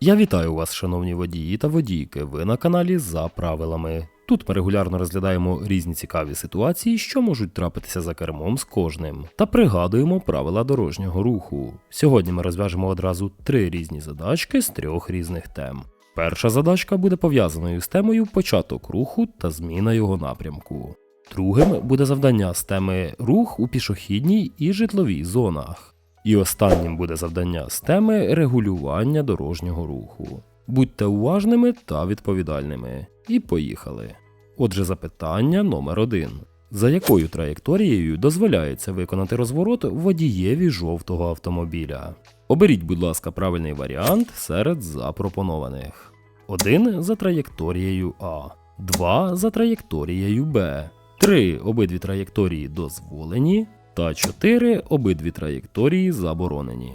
Я вітаю вас, шановні водії та водійки. Ви на каналі за правилами. Тут ми регулярно розглядаємо різні цікаві ситуації, що можуть трапитися за кермом з кожним, та пригадуємо правила дорожнього руху. Сьогодні ми розв'яжемо одразу три різні задачки з трьох різних тем. Перша задачка буде пов'язаною з темою початок руху та зміна його напрямку. Другим буде завдання з теми рух у пішохідній і житловій зонах. І останнім буде завдання з теми регулювання дорожнього руху. Будьте уважними та відповідальними. І поїхали. Отже, запитання номер 1 За якою траєкторією дозволяється виконати розворот водієві жовтого автомобіля? Оберіть, будь ласка, правильний варіант серед запропонованих. 1 за траєкторією А, 2 за траєкторією Б, 3 обидві траєкторії дозволені, та 4 обидві траєкторії заборонені.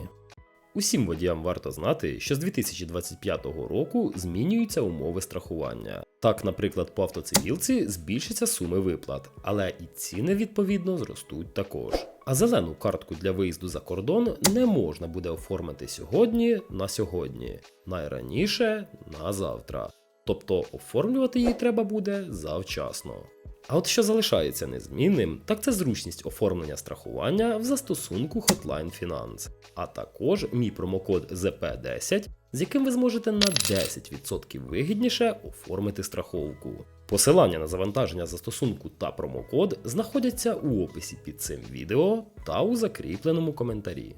Усім водіям варто знати, що з 2025 року змінюються умови страхування. Так, наприклад, по автоцивілці збільшаться суми виплат, але і ціни відповідно зростуть також. А зелену картку для виїзду за кордон не можна буде оформити сьогодні на сьогодні, найраніше на завтра. Тобто оформлювати її треба буде завчасно. А от що залишається незмінним, так це зручність оформлення страхування в застосунку Hotline Finance, а також мій промокод ZP10, з яким ви зможете на 10% вигідніше оформити страховку. Посилання на завантаження застосунку та промокод знаходяться у описі під цим відео та у закріпленому коментарі.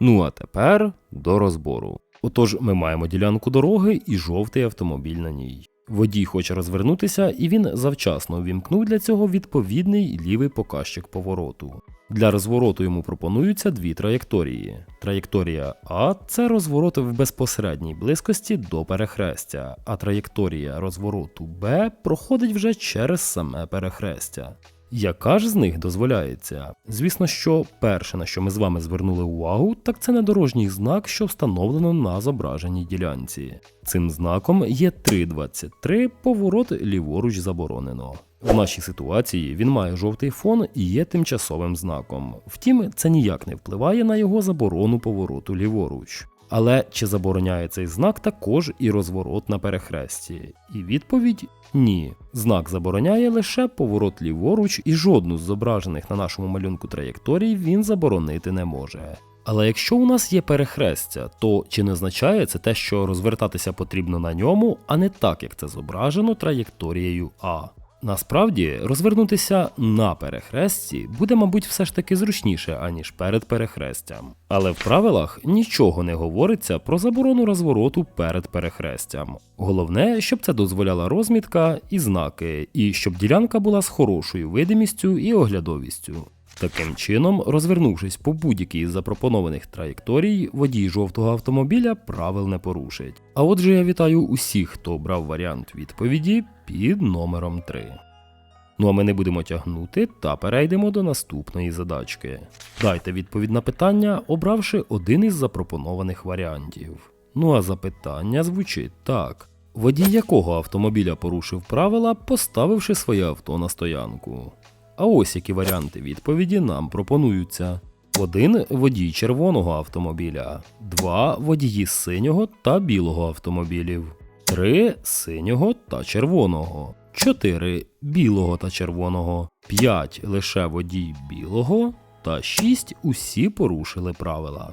Ну а тепер до розбору. Отож, ми маємо ділянку дороги і жовтий автомобіль на ній. Водій хоче розвернутися, і він завчасно увімкнув для цього відповідний лівий показчик повороту. Для розвороту йому пропонуються дві траєкторії. Траєкторія А це розворот в безпосередній близькості до перехрестя, а траєкторія розвороту Б проходить вже через саме перехрестя. Яка ж з них дозволяється? Звісно, що перше, на що ми з вами звернули увагу, так це недорожній знак, що встановлено на зображеній ділянці. Цим знаком є 3.23 поворот ліворуч заборонено. В нашій ситуації він має жовтий фон і є тимчасовим знаком. Втім, це ніяк не впливає на його заборону повороту ліворуч. Але чи забороняє цей знак також і розворот на перехресті? І відповідь ні. Знак забороняє лише поворот ліворуч, і жодну з зображених на нашому малюнку траєкторій він заборонити не може. Але якщо у нас є перехрестя, то чи не означає це те, що розвертатися потрібно на ньому, а не так, як це зображено траєкторією А? Насправді, розвернутися на перехресті буде, мабуть, все ж таки зручніше, аніж перед перехрестям. Але в правилах нічого не говориться про заборону розвороту перед перехрестям. Головне, щоб це дозволяла розмітка і знаки, і щоб ділянка була з хорошою видимістю і оглядовістю. Таким чином, розвернувшись по будь-якій із запропонованих траєкторій, водій жовтого автомобіля правил не порушить. А отже, я вітаю усіх, хто обрав варіант відповіді під номером 3. Ну а ми не будемо тягнути та перейдемо до наступної задачки. Дайте відповідь на питання, обравши один із запропонованих варіантів. Ну а запитання звучить так. Водій якого автомобіля порушив правила, поставивши своє авто на стоянку? А ось які варіанти відповіді нам пропонуються: 1 водій червоного автомобіля, 2 водії синього та білого автомобілів, 3 синього та червоного, 4 білого та червоного, 5 лише водій білого та 6 усі порушили правила.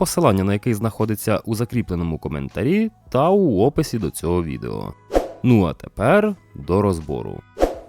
посилання на який знаходиться у закріпленому коментарі та у описі до цього відео. Ну а тепер до розбору.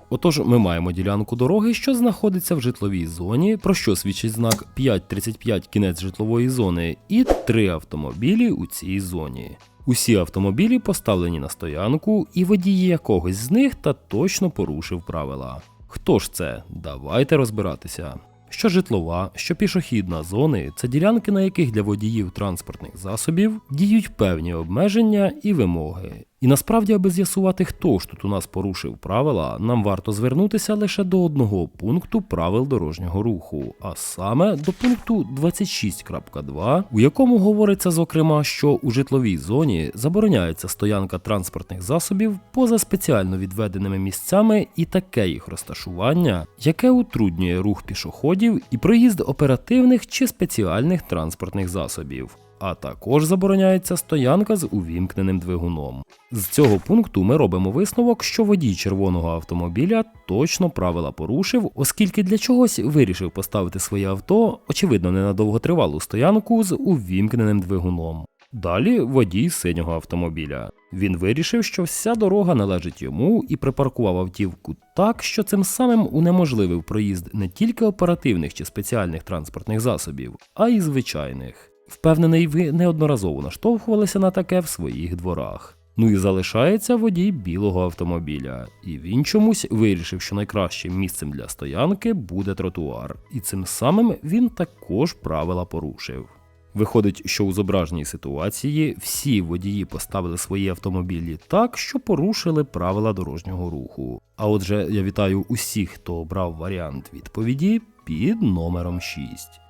Отож, ми маємо ділянку дороги, що знаходиться в житловій зоні, про що свідчить знак 535 кінець житлової зони, і три автомобілі у цій зоні. Усі автомобілі поставлені на стоянку, і водії якогось з них та точно порушив правила. Хто ж це? Давайте розбиратися. Що житлова, що пішохідна зони це ділянки, на яких для водіїв транспортних засобів діють певні обмеження і вимоги. І насправді, аби з'ясувати, хто ж тут у нас порушив правила, нам варто звернутися лише до одного пункту правил дорожнього руху, а саме до пункту 26.2, у якому говориться зокрема, що у житловій зоні забороняється стоянка транспортних засобів поза спеціально відведеними місцями і таке їх розташування, яке утруднює рух пішоходів і проїзд оперативних чи спеціальних транспортних засобів. А також забороняється стоянка з увімкненим двигуном. З цього пункту ми робимо висновок, що водій червоного автомобіля точно правила порушив, оскільки для чогось вирішив поставити своє авто, очевидно, не на довготривалу стоянку з увімкненим двигуном. Далі водій синього автомобіля. Він вирішив, що вся дорога належить йому і припаркував автівку так, що цим самим унеможливив проїзд не тільки оперативних чи спеціальних транспортних засобів, а й звичайних. Впевнений, ви неодноразово наштовхувалися на таке в своїх дворах. Ну і залишається водій білого автомобіля, і він чомусь вирішив, що найкращим місцем для стоянки буде тротуар, і цим самим він також правила порушив. Виходить, що у зображеній ситуації всі водії поставили свої автомобілі так, що порушили правила дорожнього руху. А отже, я вітаю усіх, хто обрав варіант відповіді під номером 6.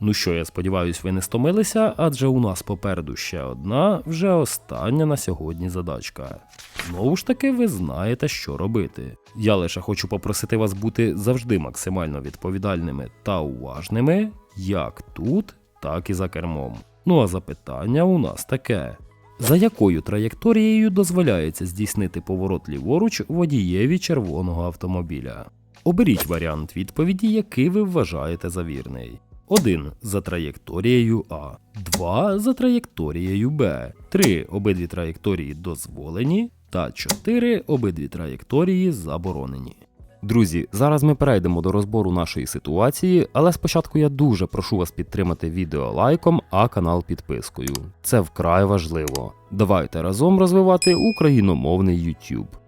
Ну що, я сподіваюся, ви не стомилися, адже у нас попереду ще одна, вже остання на сьогодні задачка. Знову ж таки, ви знаєте, що робити. Я лише хочу попросити вас бути завжди максимально відповідальними та уважними, як тут, так і за кермом. Ну а запитання у нас таке: за якою траєкторією дозволяється здійснити поворот ліворуч водієві червоного автомобіля? Оберіть варіант відповіді, який ви вважаєте за вірний. 1 за траєкторією А, 2 за траєкторією Б, 3 обидві траєкторії дозволені, та 4 обидві траєкторії заборонені. Друзі, зараз ми перейдемо до розбору нашої ситуації, але спочатку я дуже прошу вас підтримати відео лайком, а канал підпискою. Це вкрай важливо. Давайте разом розвивати україномовний YouTube.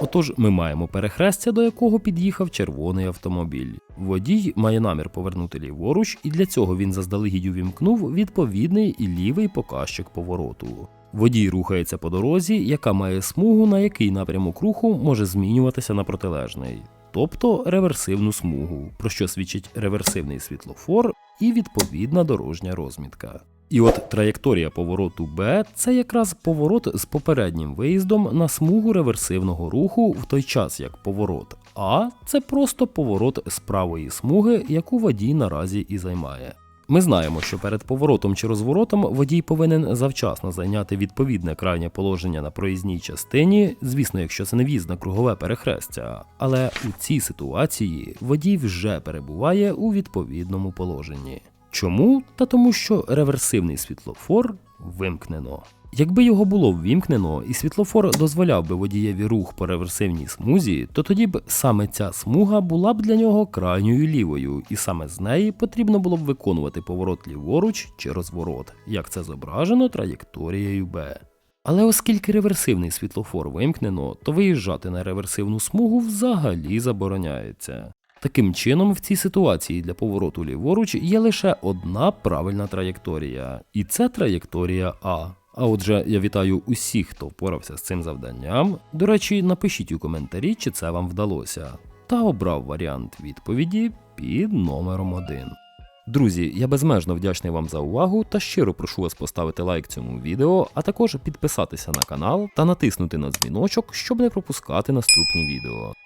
Отож, ми маємо перехрестя, до якого під'їхав червоний автомобіль. Водій має намір повернути ліворуч, і для цього він заздалегідь увімкнув відповідний і лівий показчик повороту. Водій рухається по дорозі, яка має смугу, на який напрямок руху може змінюватися на протилежний, тобто реверсивну смугу, про що свідчить реверсивний світлофор і відповідна дорожня розмітка. І от траєкторія повороту Б це якраз поворот з попереднім виїздом на смугу реверсивного руху, в той час як поворот А це просто поворот з правої смуги, яку водій наразі і займає. Ми знаємо, що перед поворотом чи розворотом водій повинен завчасно зайняти відповідне крайнє положення на проїзній частині, звісно, якщо це не в'їзд на кругове перехрестя. Але у цій ситуації водій вже перебуває у відповідному положенні. Чому? Та тому, що реверсивний світлофор вимкнено. Якби його було ввімкнено і світлофор дозволяв би водієві рух по реверсивній смузі, то тоді б саме ця смуга була б для нього крайньою лівою, і саме з неї потрібно було б виконувати поворот ліворуч чи розворот, як це зображено траєкторією Б. Але оскільки реверсивний світлофор вимкнено, то виїжджати на реверсивну смугу взагалі забороняється. Таким чином, в цій ситуації для повороту ліворуч є лише одна правильна траєкторія, і це траєкторія А. А отже, я вітаю усіх, хто впорався з цим завданням. До речі, напишіть у коментарі, чи це вам вдалося, та обрав варіант відповіді під номером 1. Друзі, я безмежно вдячний вам за увагу та щиро прошу вас поставити лайк цьому відео, а також підписатися на канал та натиснути на дзвіночок, щоб не пропускати наступні відео.